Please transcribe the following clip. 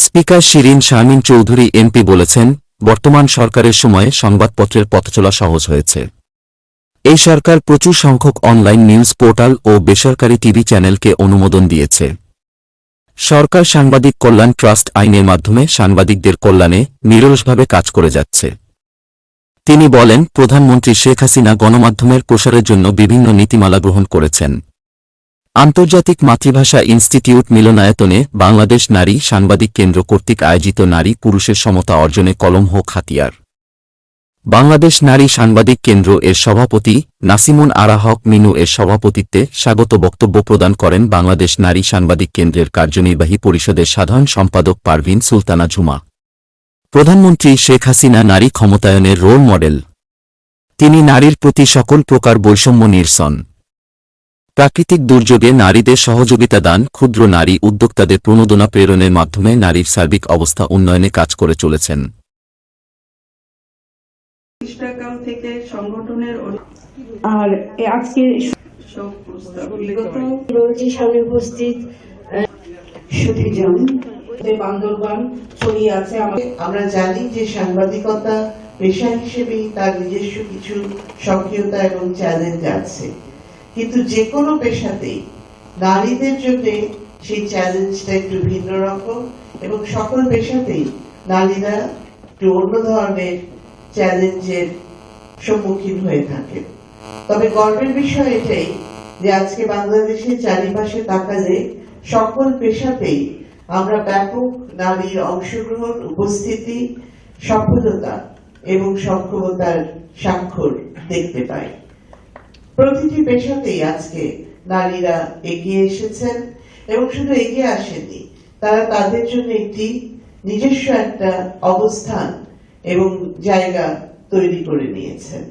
Speaker Shirin Sharmin Chowdhury MP বলেছেন, বর্তমান সরকারের সময়ে সংবাদপত্রের পথচলা সহজ হয়েছে। এই সরকার প্রচুর সংখ্যক অনলাইন নিউজ পোর্টাল ও বেসরকারি টিভি চ্যানেলকে অনুমোদন দিয়েছে। সরকার সাংবাদিক কল্যাণ ট্রাস্ট আইনের মাধ্যমে সাংবাদিকদের কল্যাণে নিরলসভাবে কাজ করে যাচ্ছে। তিনি বলেন, প্রধানমন্ত্রী শেখ হাসিনা গণমাধ্যমের প্রসারের জন্য বিভিন্ন নীতিমালা গ্রহণ করেছেন। আন্তর্জাতিক মাতৃভাষা ইনস্টিটিউট মিলনায়তনে বাংলাদেশ নারী সাংবাদিক কেন্দ্র কর্তৃক আয়োজিত নারী পুরুষের সমতা অর্জনে কলম হোক হাতিয়ার। বাংলাদেশ নারী সাংবাদিক কেন্দ্র এর সভাপতি নাসিমুন আরা হক মিনু এর সভাপতিত্বে স্বাগত বক্তব্য প্রদান করেন বাংলাদেশ নারী সাংবাদিক কেন্দ্রের কার্যনির্বাহী পরিষদের সাধারণ সম্পাদক পারভিন সুলতানা ঝুমা। প্রধানমন্ত্রী শেখ হাসিনা নারী ক্ষমতায়নের রোল মডেল। তিনি নারীর প্রতি সকল প্রকার বৈষম্য নিরসন। প্রাকৃতিক দুর্যোগে নারীদের সহযোগিতা দান ক্ষুদ্র নারী উদ্যোক্তাদের প্রণোদনা প্রেরণের মাধ্যমে নারীর সার্বিক অবস্থা উন্নয়নে কাজ করে চলেছেন। থেকে সংগঠনের আর এ আজকের শোক প্রস্তাব বিগত বিগত রোজী সামনে উপস্থিত সুধীজন বান্দরবান ছড়িয়ে আছে আমরা জানি যে সাংবাদিকতা পেশা হিসেবেই তার নিজস্ব কিছু সক্রিয়তা এবং চ্যালেঞ্জ আছে। কিন্তু যে কোনো পেশাতেই নারীদের জন্য সেই চ্যালেঞ্জটা একটু ভিন্ন রকম এবং সকল পেশাতেই নারীরা একটু অন্য ধরনের চ্যালেঞ্জের সম্মুখীন হয়ে থাকে তবে গর্বের বিষয় এটাই যে আজকে বাংলাদেশের চারিপাশে তাকালে সকল পেশাতেই আমরা ব্যাপক নারীর অংশগ্রহণ, উপস্থিতি, সফলতা এবং সক্ষমতার স্বাক্ষর দেখতে পাই। প্রতিটি পেশাতেই আজকে নারীরা এগিয়ে এসেছেন এবং শুধু এগিয়ে আসেনি তারা তাদের জন্য একটি নিজস্ব একটা অবস্থান এবং জায়গা তৈরি করে নিয়েছেন।